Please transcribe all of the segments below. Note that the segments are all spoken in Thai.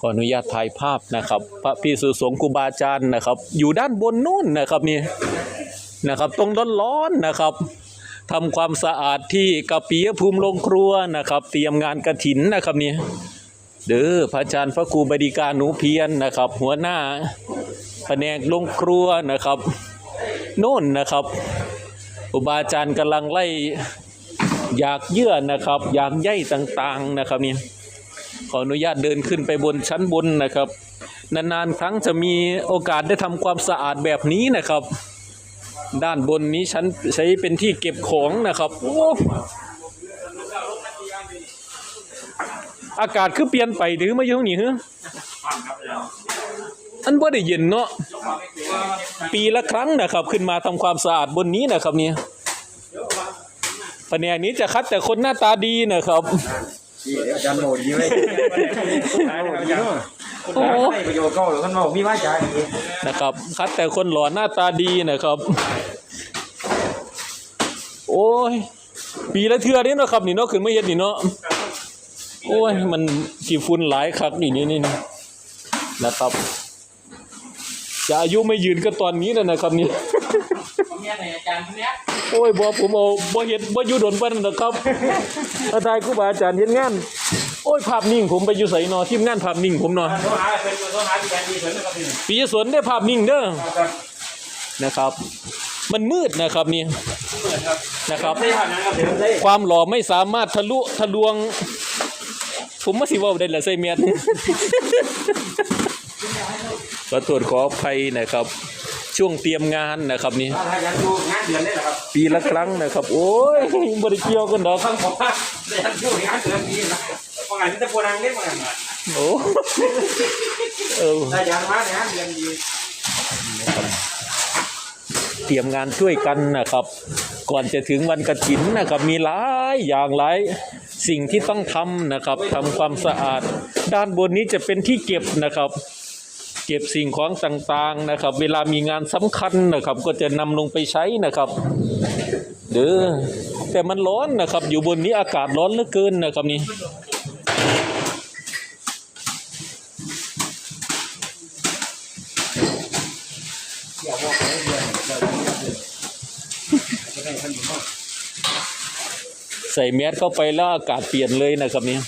ขออนุญาตถ่ายภาพนะครับ พระพิสุสงฆ์ครูบาอาจารย์นะครับ อยู่ด้านบนนู่นนะครับนี่นะครับ ตรงร้อนๆนะครับทำความสะอาดที่กระปียภูมิโรงครัวนะครับ เตรียมงานกระถินนะครับนี่เด้อพระอาจารย์พระครูบดีการหนูเพียรนะครับ หัวหน้าแผนกโรงครัวนะครับโน่นนะครับครูบาอาจารย์กำลังไล่อยากเยื่อนะครับ อยากใยต่างๆนะครับนี่ ขออนุญาตเดินขึ้นไปบนชั้นบนนะครับ นานๆครั้งจะมีโอกาสได้ทำความสะอาดแบบนี้นะครับ ด้านบนนี้ชั้นใช้เป็นที่เก็บของนะครับโอ้อากาศคือเปลี่ยนไปหรือมาอยู่ตรงนี้เหรออันบ่ได้เย็นเนาะปีละครั้งนะครับ ขึ้นมาทำความสะอาดบนนี้นะครับเนี่ยแผนกนี้จะคัดแต่คนหน้าตาดีนะครับ นี่เดี๋ยวอาจารย์โหดยิ้มเลยยิ้มโอ้ให้ประโยชน์เขาหรือคนบอกมีว่าใจาอีนะครับคัดแต่คนหล่อหน้าตาดีนะครับ โอ้ย ปีละเทือนี่เนาะครับ นี่เนาะขึ้นมาเฮ็ดนี่เนาะโอ้ย มันกี่ฝุ่นหลายคักนี่นี่นี่นะครับ จะอายุไม่ยืนก็ตอนนี้แล้วนะครับนี่ ผมเนี่ยไหนอาจารย์คนเนี้ยโอ้ยบ่ผมเอาบ่เฮ็ดบ่อยู่ดนปานนั้นดอกครับอาจารย์ครูบาอาจารย์เฮ็ดงาน โอ้ยภาพนิ่งผมไปอยู่ไสเนาะทีมงานภาพนิ่งผมเนาะโทษหาเป็นโทษหาที่แทนดีเถิดนะครับพี่ปียสนได้ภาพนิ่งเด้อนะครับ มันมืดนะครับนี่นะครับ ได้ผ่านนะครับเดี๋ยวได้ความหล่อไม่สามารถทะลุทะลวง ผมมาสิเว่าได้ละใส่เมียน ขอตรวจขออภัยนะครับ ช่วงเตรียมงานนะครับนี่ถ้าอาจารย์ดูงานเดือนได้หรอครับปีละครั้งนะครับ โอ้ยบริเกี่ยวกันดอกฟังผมว่าอาจารย์ดูงานเดือนนี้นะพองานที่ตะโกนางเล่นมาโอ้เอออาจารย์มางานเดือนดีเตรียมงานช่วยกันนะครับ ก่อนจะถึงวันกฐินนะครับมีหลายอย่างหลายสิ่งที่ต้องทำนะครับทำความสะอาด ด้านบนนี้จะเป็นที่เก็บนะครับ เก็บสิ่งของต่างๆนะครับ เวลามีงานสำคัญนะครับ ก็จะนำลงไปใช้นะครับเด้อแต่มันร้อนนะครับ อยู่บนนี้อากาศร้อนเหลือเกินนะครับนี่ใส่แมสเข้าไปแล้วอากาศเปลี่ยนเลยนะครับนี่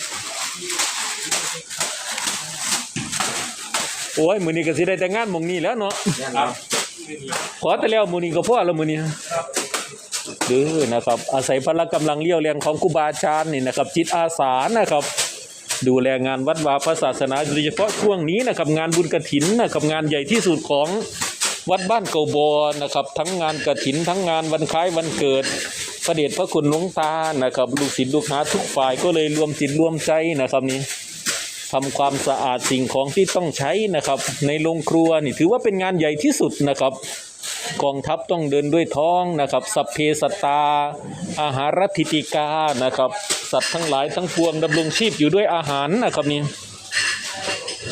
โอ้ยมือนี้ก็สิได้แต่งงานหมองนี้แล้วเนาะขอแต่แล้วมือนี้ก็พอแล้วมือนี้เด้อนะครับ อาศัยพละกำลังเลี้ยวแรงของครูบาอาจารย์นี่นะครับ จิตอาสานะครับ ดูแลงานวัดวาพระศาสนาโดยเฉพาะช่วงนี้นะครับ งานบุญกระถินนะครับงานใหญ่ที่สุดของวัดบ้านเกาบอนะครับ ทั้งงานกระถินทั้งงานวันคล้ายวันเกิด พระเดชพระคุณหลวงตานะครับ ลูกศิษย์ลูกหาทุกฝ่ายก็เลยรวมจิตรวมใจนะครับนี่ ทำความสะอาดสิ่งของที่ต้องใช้นะครับ ในโรงครัวนี่ถือว่าเป็นงานใหญ่ที่สุดนะครับกองทัพต้องเดินด้วยท้องนะครับสัพเพสตา อาหารทิติกานะครับ สัตว์ทั้งหลายทั้งปวงดำรงชีพอยู่ด้วยอาหารนะครับนี่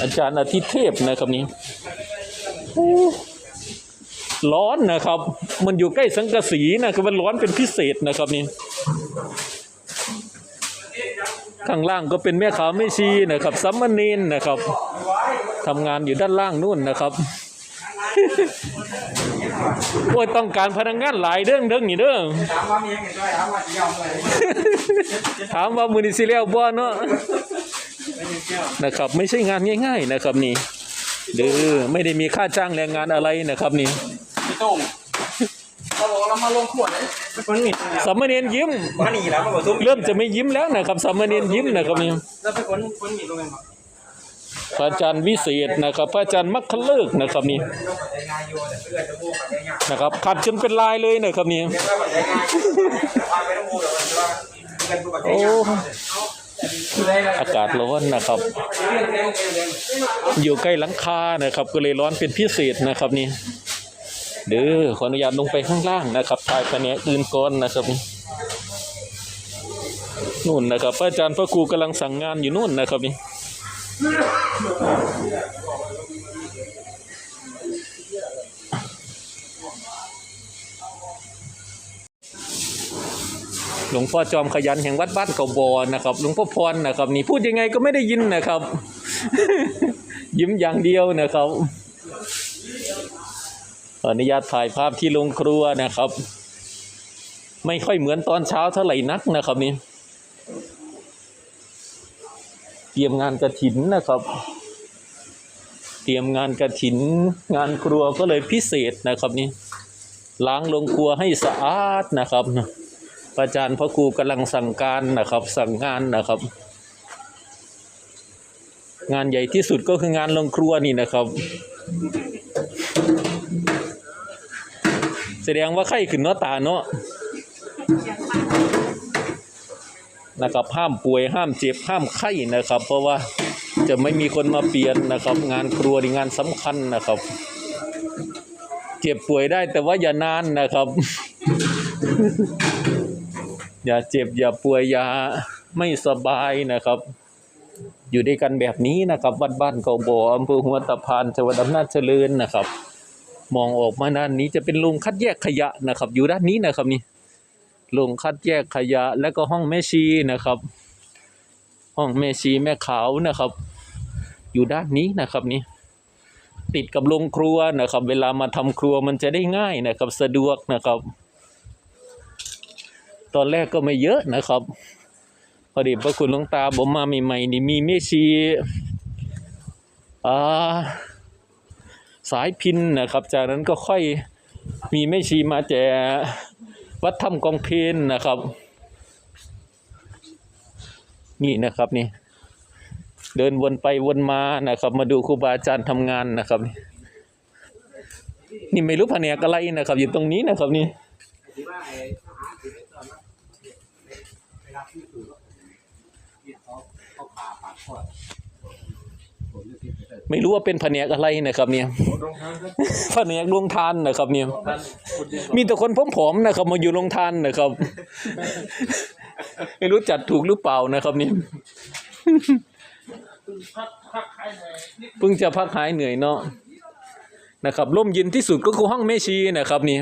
อาจารย์อาทิเทพนะครับนี่ร้อนนะครับ มันอยู่ใกล้สังกะสีนะครับมันร้อนเป็นพิเศษนะครับนี่ ข้างล่างก็เป็นแม่ขาวแม่ชีนะครับสัมมเนนนะครับทำงานอยู่ด้านล่างนู่นนะครับโอ้ยต้องการพนักงานหลายเด้งเด้งนี่เด้อถามว่ามีอย่างไรด้วยถามว่าจะยอมอะไรถามว่ามือนี้สิแล้วบ่เนาะนะครับ ไม่ใช่งานง่าย ๆนะครับนี่เด้อไม่ได้มีค่าจ้างแรงงานอะไรนะครับนี่พี่โต้ง เราบอกเรามาลงขวดเลยมันหนีสามเณรยิ้ม มันหนีแล้วมันบอกซุ้มเริ่มจะไม่ยิ้มแล้วนะครับสามเณรยิ้มนะครับนี่แล้วเป็นคนคนหนีตรงไหนมาพระอาจารย์วิเศษนะครับ พระอาจารย์มัคคเลิกษ์นะครับนี่ยกปัจจัยงานโยแต่เพื่อนจะพูดปัจจัยงานนะครับขัดจนเป็นลายเลยนะครับนี่เรียกว่าปัจจัยงานพาไปต้องพูดแต่ว่าเพื่อนพูดปัจจัยโอ้งานคือได้แล้วอากาศร้อนนะครับ อยู่ใกล้หลังคานะครับ ก็เลยร้อนเป็นพิเศษนะครับนี่ เด้อขออนุญาตลงไปข้างล่างนะครับทายแผนอื่นก่อนนะครับนี่นู่นนะครับพระอาจารย์พระครูกำลังสั่งงานอยู่นู่นนะครับนี่หลวงพ่อจอมขยันแห่งวัดบ้านเก่าบอนะครับหลวงพ่อพรนะครับ นี่พูดยังไงก็ไม่ได้ยินนะครับ ยิ้มอย่างเดียวนะครับ ขออนุญาตถ่ายภาพที่โรงครัวนะครับ ไม่ค่อยเหมือนตอนเช้าเท่าไหร่นักนะครับนี่เตรียมงานกระถินนะครับ เตรียมงานกระถิน งานครัวก็เลยพิเศษนะครับนี่ล้างโรงครัวให้สะอาดนะครับพระอาจารย์พระครูกำลังสั่งการนะครับ สั่งงานนะครับ งานใหญ่ที่สุดก็คืองานโรงครัวนี่นะครับ แส ดงว่าไข้ขึ้นเนาะตาเนาะนะครับห้ามป่วยห้ามเจ็บห้ามไข้นะครับ เพราะว่าจะไม่มีคนมาเปลี่ยนนะครับ งานครัวนี่งานสำคัญนะครับ เจ็บป่วยได้แต่ว่าอย่านานนะครับ อย่าเจ็บอย่าป่วยอย่าไม่สบายนะครับ อยู่ด้วยกันแบบนี้นะครับวัดบ้านเก่าบ่ออำเภอหัวตะพานจังหวัดอำนาจเจริญนะครับ มองออกมาด้านนี้จะเป็นโรงคัดแยกขยะนะครับ อยู่ด้านนี้นะครับนี่โรงคัดแยกขยะและก็ห้องแม่ชีนะครับ ห้องแม่ชีแม่ขาวนะครับ อยู่ด้านนี้นะครับนี่ติดกับโรงครัวนะครับ เวลามาทำครัวมันจะได้ง่ายนะครับ สะดวกนะครับ ตอนแรกก็ไม่เยอะนะครับพอดีพระคุณหลวงตาผมมาใหม่ๆนี่มีแม่ชีอ่า สายพินนะครับ จากนั้นก็ค่อยมีแม่ชีมาแจวัดถ้ำกองเพนนะครับ นี่นะครับนี่ เดินวนไปวนมานะครับ มาดูครูบาอาจารย์ทำงานนะครับนี่ไม่รู้แผนกอะไรนะครับ อยู่ตรงนี้นะครับนี่เขาเขาผ่าปากคอด ไม่รู้ว่าเป็นแผนกอะไรนะครับ เนี่ยรองเท้าครับแผนกลงทานนะครับ เนี่ยท่านคนเดียวมีแต่คนผอมๆนะครับ มาอยู่ลงทานนะครับ ไม่รู้จัดถูกหรือเปล่านะครับนี่พักพักใครหน่อยนิดเพิ่งจะพักหายเหนื่อยเนาะนะครับร่มเย็นที่สุดก็คือห้องแม่ชีนะครับนี่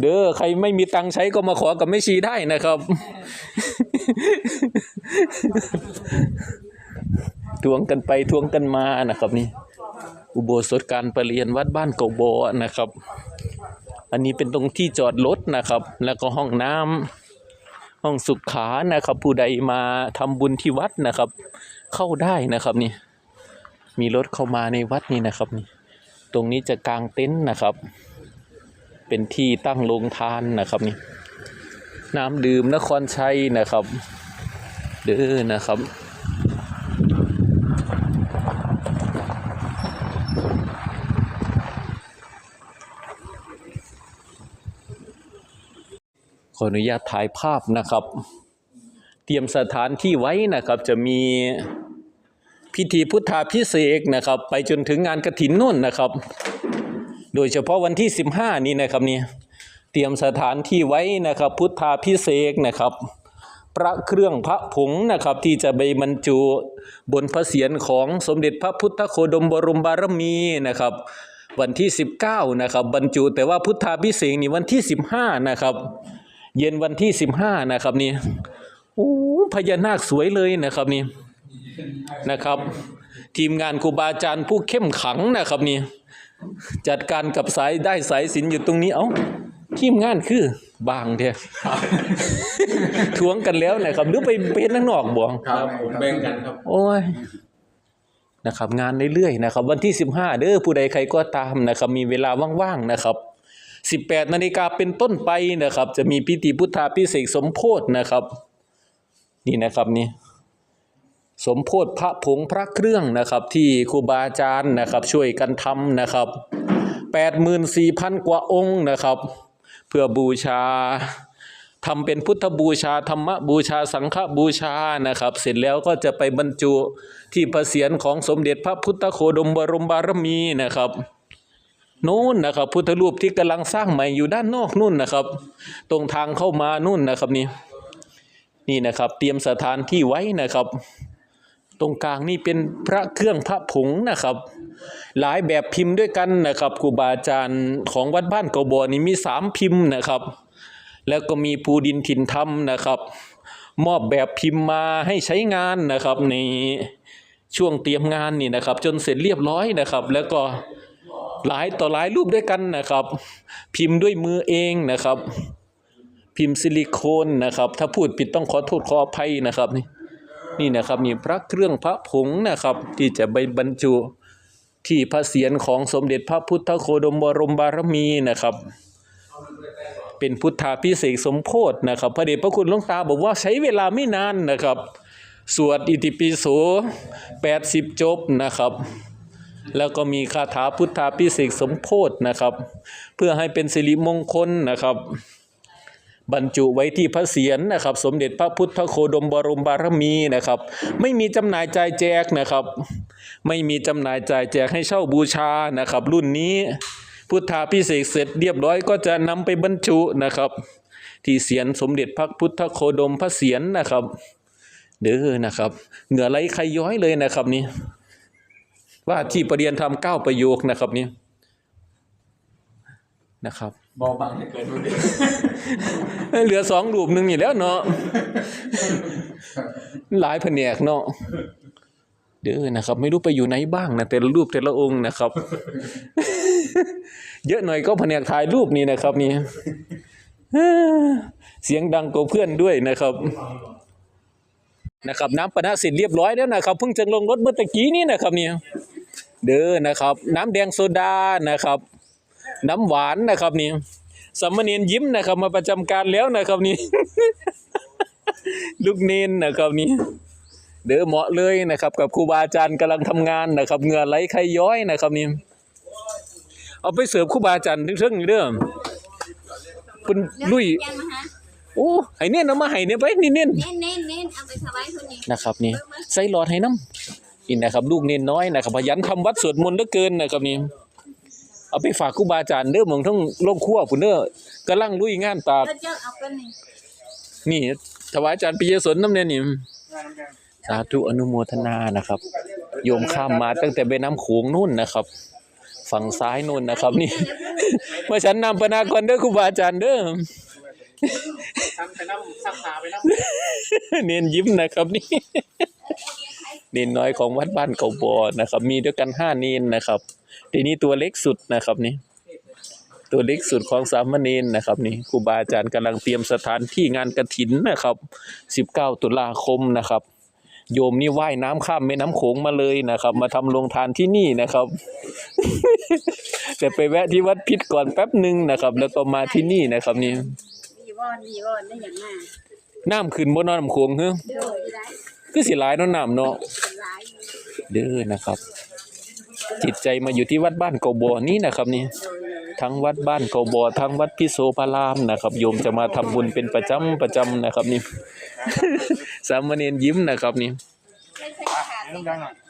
เด้อใครไม่มีตังค์ใช้ก็มาขอกับแม่ชีได้นะครับ ทวงกันไปทวงกันมานะครับนี่อุโบสถการประเรียนวัดบ้านเกาโบนะครับ อันนี้เป็นตรงที่จอดรถนะครับ แล้วก็ห้องน้ำห้องสุขานะครับ ผู้ใดมาทำบุญที่วัดนะครับ เข้าได้นะครับนี่มีรถเข้ามาในวัดนี่นะครับนี่ตรงนี้จะกางเต็นท์นะครับ เป็นที่ตั้งโรงทานนะครับนี่น้ำดื่มนครชัยนะครับ เด้อนะครับ ขออนุญาตถ่ายภาพนะครับ เตรียมสถานที่ไว้นะครับจะมีพิธีพุทธาพิเศษนะครับ ไปจนถึงงานกระถินนู่นนะครับ โดยเฉพาะวันที่ 15 นี้นะครับนี่เตรียมสถานที่ไว้นะครับ พุทธาพิเศษนะครับ พระเครื่องพระผงนะครับที่จะไปบรรจุบนพระเศียรของสมเด็จพระพุทธโคดมบรมบารมีนะครับ วันที่ 19 นะครับ บรรจุแต่ว่าพุทธาพิเศษนี่วันที่ 15 นะครับ เย็นวันที่15นะครับนี่โอ้พญานาคสวยเลยนะครับนี่นะครับ ทีมงานครูบาอาจารย์ผู้เข้มขังนะครับนี่จัดการกับสายได้สายสินอยู่ตรงนี้เอ้าทีมงานคือบางเดียทวงกันแล้วนะครับหรือไปเป็นข้างนอกบ่ครับผมแบ่งกันครับ โอ้ยนะครับ งานเรื่อยๆนะครับ วันที่15เด้อผู้ใดใครก็ตามนะครับ มีเวลาว่างๆนะครับ 18นาฬิกาเป็นต้นไปนะครับ จะมีพิธีพุทธาพิเศษสมโพธนะครับ นี่นะครับนี่สมโพธพระผงพระเครื่องนะครับ ที่ครูบาอาจารย์นะครับ ช่วยกันทำนะครับ84,000 กว่าองค์นะครับ เพื่อบูชาทำเป็นพุทธบูชาธรรมบูชาสังฆบูชานะครับ เสร็จแล้วก็จะไปบรรจุที่พระเศียรของสมเด็จพระพุทธโคดมบรมบารมีนะครับ นู่นนะครับพุทธรูปที่กำลังสร้างใหม่อยู่ด้านนอกนู่นนะครับ ตรงทางเข้ามานู่นนะครับนี่นี่นะครับ เตรียมสถานที่ไว้นะครับ ตรงกลางนี่เป็นพระเครื่องพระผงนะครับ หลายแบบพิมพ์ด้วยกันนะครับครูบาอาจารย์ของวัดบ้านกบอนี่มีสามพิมพ์นะครับ แล้วก็มีภูดินถิ่นธรรมนะครับ มอบแบบพิมพ์มาให้ใช้งานนะครับในช่วงเตรียมงานนี่นะครับ จนเสร็จเรียบร้อยนะครับ แล้วก็ หลายต่อหลายรูปด้วยกันนะครับ พิมพ์ด้วยมือเองนะครับ พิมพ์ซิลิโคนนะครับ ถ้าพูดผิดต้องขอโทษขออภัยนะครับนี่นี่นะครับมีพระเครื่องพระผงนะครับ ที่จะไปบรรจุที่พระเศียรของสมเด็จพระพุทธโคดมบรมบารมีนะครับ เป็นพุทธาพิเศษสมโพธนะครับ พระเดชพระคุณหลวงตาบอกว่าใช้เวลาไม่นานนะครับ สวดอิติปิโส80 จบนะครับ แล้วก็มีคาถาพุทธาพิเศษสมโพธินะครับ เพื่อให้เป็นสิริมงคลนะครับ บรรจุไว้ที่พระเศียรนะครับ สมเด็จพระพุทธโคดมบรมบารมีนะครับ ไม่มีจำหน่ายจ่ายแจกนะครับ ไม่มีจำหน่ายจ่ายแจกให้เช่าบูชานะครับ รุ่นนี้พุทธาพิเศษเสร็จเรียบร้อยก็จะนำไปบรรจุนะครับ ที่เศียรสมเด็จพระพุทธโคดมพระเศียรนะครับ เด้อนะครับ เหงื่อไหลใครย้อยเลยนะครับนี่ ว่าที่ประเดียนทำเก้าประโยคนะครับนี่นะครับเบาบางให้เกินดูดิเหลือสองรูปหนึ่งนี่แล้วเนาะหลายแผนกเนาะเด้อนะครับ ไม่รู้ไปอยู่ไหนบ้างนะแต่ละรูปแต่ละองค์นะครับ เยอะหน่อยก็แผนกถ่ายรูปนี่นะครับนี่เสียงดังกว่าเพื่อนด้วยนะครับ นะครับน้ำปนะเสร็จเรียบร้อยแล้วนะครับเพิ่งจะลงรถเมื่อตะกี้นี่นะครับเนี่ยเด้อนะครับ น้ำแดงโซดานะครับ น้ำหวานนะครับนี่สามเณรยิ้มนะครับ มาประจำการแล้วนะครับนี่ลูกเนนนะครับนี่เด้อเหมาะเลยนะครับ กับครูบาอาจารย์กำลังทำงานนะครับเหงื่อไหลใครย้อยนะครับนี่เอาไปเสิร์ฟครูบาอาจารย์ทึ่งๆอยู่เด้อคุณลุย โอ้ให้เน้นเอามาให้เนี่ยไปนี่เน้นเน้นเน้นเน้นเอาไปถวายคนนี้นะครับนี่ใส่หลอดให้น้ำนี่นะครับ ลูกเน้นน้อยนะครับขยันทำวัดสวดมนต์เหลือเกินนะครับนี่เอาไปฝากครูบาอาจารย์เด้อหมองทั้งโลกครัวพุ่นเด้อกำลังลุยงานตากแล้วเจ้าเอากันนี่นี่ถวายอาจารย์ปิยสนน้ำเนี่ยนี่สาธุอนุโมทนานะครับ โยมข้ามมาตั้งแต่ไปน้ำโขงนู่นนะครับ ฝั่งซ้ายนู่นนะครับ นี่เมื่อฉันนำปนากรเด้อครูบาอาจารย์เด้อ ทำไปน้ำซักผ้าไปน้ำเนียนยิ้มนะครับนี่เนนน้อยของวัดบ้านเก่าบอนะครับ มีด้วยกันห้าเนนนะครับ ทีนี้ตัวเล็กสุดนะครับนี่ตัวเล็กสุดของสามเณรนะครับนี่ครูบาอาจารย์กำลังเตรียมสถานที่งานกระถินนะครับสิบเก้าตุลาคมนะครับ โยมนี่ว่ายน้ำข้ามแม่น้ำโขงมาเลยนะครับ มาทำโรงทานที่นี่นะครับแต่ไปแวะที่วัดพิษก่อนแป๊บหนึ่งนะครับ แล้วก็มาที่นี่นะครับนี่ มีวอนมีวอนได้อย่างมากน้ำขึ้นบนน้ำโขงเฮ้อเด้อได้คือสิหลายเนาะน้ำเนาะเป็นหลายเด้อนะครับ จิตใจมาอยู่ที่วัดบ้านเกาบอนี่นะครับนี่ โดยเลยทั้งวัดบ้านเกาบอทั้งวัดพิโสพารามนะครับ โยมจะมาทำบุญเป็นประจำประจำนะครับนี่ สามเณรยิ้มนะครับนี่ไม่ใช่ขาดน้ำดังหน่อย